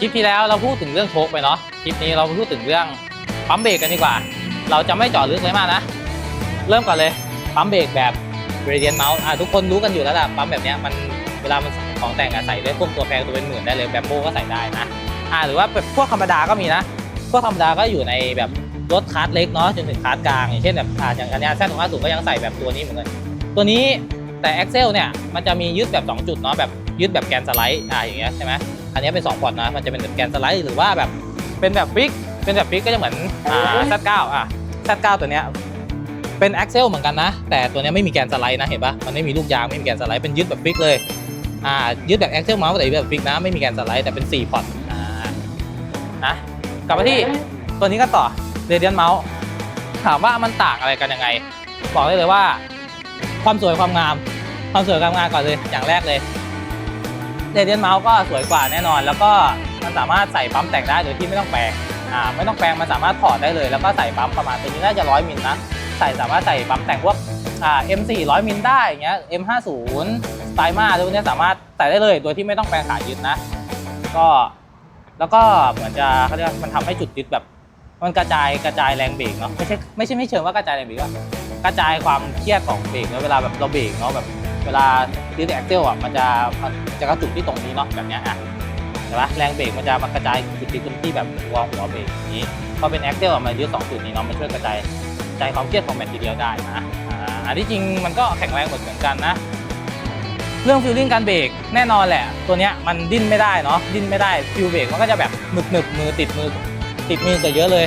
คลิปที่แล้วเราพูดถึงเรื่องโชคไปเนาะ คลิปนี้เราพูดถึงเรื่องปั๊มเบรกกันดีกว่า เราจะไม่เจาะลึกเลยมากนะ เริ่มก่อนเลย ปั๊มเบรกแบบ Radiant Mouse อะทุกคนรู้กันอยู่แล้วล่ะปั๊มแบบเนี้ยมันเวลามันของแต่งอะใส่ได้พวกตัวแพงตัวเป็นหมื่นได้เลยแบบโบก็ใส่ได้นะ อ่าหรือว่าแบบพวกธรรมดาก็มีนะ พวกธรรมดาก็อยู่ในแบบรถคาร์ทเล็กเนาะจนถึงคาร์ทกลางอย่างเช่นแบบอ่าอย่างคันนี้แซดของอาสูก็ยังใส่แบบตัวนี้เหมือนกัน ตัวนี้แต่ Excel เนี่ยมันจะมียึดแบบ 2 จุดเนาะแบบยึดแบบแกนสไลด์อ่าอย่างเงี้ยใช่ไหม อันนี้เป็น2พอร์ตนะ มันจะเป็นแบบแกนสไลด์หรือว่าแบบเป็นแบบฟิก เป็นแบบฟิกก็จะเหมือนอ่า Z9 อะ Z9 ตัวเนี้ยเป็น Excel เหมือนกันนะ แต่ตัวเนี้ยไม่มีแกนสไลด์นะเห็นปะมันไม่มีลูกยางไม่มีแกนสไลด์เป็นยึดแบบฟิกเลยอ่ายึดแบบ Excel Mouse แต่ยึดแบบฟิกนะไม่มีแกนสไลด์แต่เป็น4พอร์ตอ่านะกลับมาที่ตัวนี้กันต่อ Radiant Mouse ถามว่ามันต่างอะไรกันยังไง บอกได้เลยว่า ความสวยความงาม ความสวยความงามก่อนเลยอย่างแรกเลย เรเดียนเมาส์ก็สวยกว่าแน่นอน แล้วก็มันสามารถใส่ปั๊มแต่งได้โดยที่ไม่ต้องแปลงอ่าไม่ต้องแปลงมันสามารถถอดได้เลย แล้วก็ใส่ปั๊มประมาณตัวนี้น่าจะร้อยมิลนะใส่สามารถใส่ปั๊มแต่งพวกอ่า M4 ร้อยมิลได้อย่างเงี้ย M50 สไตล์มาทุกเนี้ยสามารถใส่ได้เลยโดยที่ไม่ต้องแปลงขายึดนะ ก็แล้วก็เหมือนจะเขาเรียกว่ามันทำให้จุดยึดแบบมันกระจายกระจายแรงเบรกเนาะไม่ใช่ไม่ใช่ไม่เชิงว่ากระจายแรงเบรกว่ากระจายความเครียดของเบรกเนาะเวลาแบบเราเบรกเนาะแบบ เวลายึดแอคเซลอะมันจะมันจะกระจุกที่ตรงนี้เนาะแบบเนี้ยอะเห็นปะแรงเบรกมันจะมากระจายจุดที่ตรงที่แบบหัวหัวเบรกนี้พอเป็นแอคเซลอะมันยึดสองจุดนี้เนาะมันช่วยกระจายกระจความเครียดของแมททีเดียวได้นะอ่าอันที่จริงมันก็แข็งแรงเหมือนกันนะ เรื่องฟิลลิ่งการเบรกแน่นอนแหละ ตัวเนี้ยมันดิ้นไม่ได้เนาะดิ้นไม่ได้ฟิลเบรกมันก็จะแบบหนึบหนึบมือติดมือติดมือจะเยอะเลย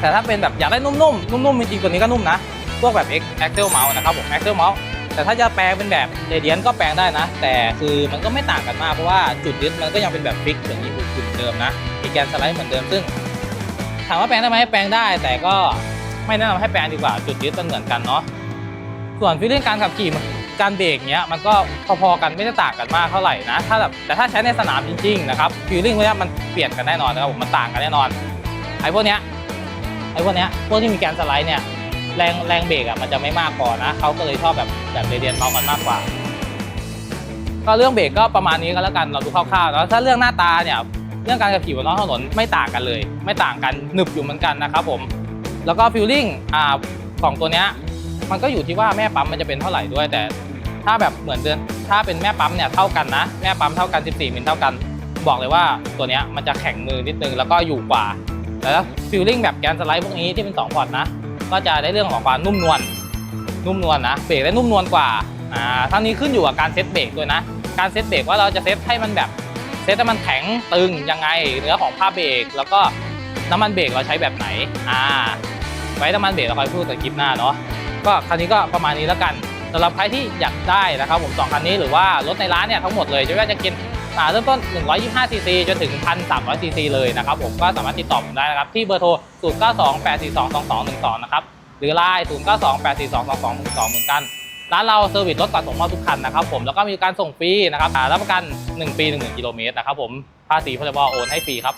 แต่ถ้าเป็นแบบอยากได้นุ่มๆนุ่มๆจริงๆตัวนี้ก็นุ่มนะพวกแบบ X Axle Mouse นะครับผม Axle Mouse แต่ถ้าจะแปลงเป็นแบบ Radiant ก็แปลงได้นะ แต่คือมันก็ไม่ต่างกันมากเพราะว่าจุดยึดมันก็ยังเป็นแบบฟิกอย่างนี้จุดเดิมนะมีแกนสไลด์เหมือนเดิมซึ่งถามว่าแปลงได้ไหมแปลงได้ แต่ก็ไม่แนะนำให้แปลงดีกว่าจุดยึดมันเหมือนกันเนาะส่วนฟีลลิ่งการขับขี่การเบรกเนี้ยมันก็พอๆกันไม่ได้ต่างกันมากเท่าไหร่นะถ้าแบบแต่ถ้าใช้ในสนามจริงๆนะครับฟีลลิ่งพวกนี้มันเปลี่ยนกันแน่นอนนะครับผมมันต่างกันแน่นอนไอ้พวกเนี้ยไอ้พวกเนี้ยพวกที่มีแกนสไลด์เนี่ย แรงแรงเบรกอะมันจะไม่มากพอนะเขาก็เลยชอบแบบแบบเรเดียนเมาส์กันมากกว่า ก็เรื่องเบรกก็ประมาณนี้ก็แล้วกันเราดูคร่าวๆแล้วถ้าเรื่องหน้าตาเนี่ยเรื่องการขับขี่บนท้องถนนไม่ต่างกันเลย ไม่ต่างกันหนึบอยู่เหมือนกันนะครับผมแล้วก็ฟิลลิ่งอ่าของตัวเนี้ยมันก็อยู่ที่ว่าแม่ปั๊มมันจะเป็นเท่าไหร่ด้วยแต่ ถ้าแบบเหมือนเดิมถ้าเป็นแม่ปั๊มเนี่ยเท่ากันนะแม่ปั๊มเท่ากัน 14มิลเท่ากัน บอกเลยว่าตัวเนี้ยมันจะแข็งมือนิดนึงแล้วก็อยู่กว่าแต่ถ้าฟิลลิ่งแบบแกนสไลด์พวกนี้ที่เป็น2พอร์ตนะ ก็จะได้เรื่องของความนุ่มนวลนุ่มนวลนะเบรกได้นุ่มนวลกว่าอ่าทั้งนี้ขึ้นอยู่กับการเซตเบรกด้วยนะ การเซตเบรกว่าเราจะเซตให้มันแบบเซตให้มันแข็งตึงยังไงเนื้อของผ้าเบรกแล้วก็น้ำมันเบรกเราใช้แบบไหนอ่าไว้น้ำมันเบรกเราคอยพูดในคลิปหน้าเนาะก็คันนี้ก็ประมาณนี้แล้วกันสำหรับใครที่อยากได้นะครับผมสองคันนี้หรือว่ารถในร้านเนี่ยทั้งหมดเลยไม่ว่าจะกิน เริ่มต้น 125 ซีซีจนถึง 1,300 ซีซีเลยนะครับผมก็สามารถติดต่อผมได้นะครับ ที่เบอร์โทร 0928422212 นะครับ หรือไลน์0928422212 เหมือนกัน ร้านเราเซอร์วิสรถสะส่งมอบทุกคันนะครับผมแล้วก็มีการส่งฟรีนะครับรับประกัน 1 ปี 10,000กิโลเมตรนะครับผมภาษีพลบโอนให้ฟรีครับ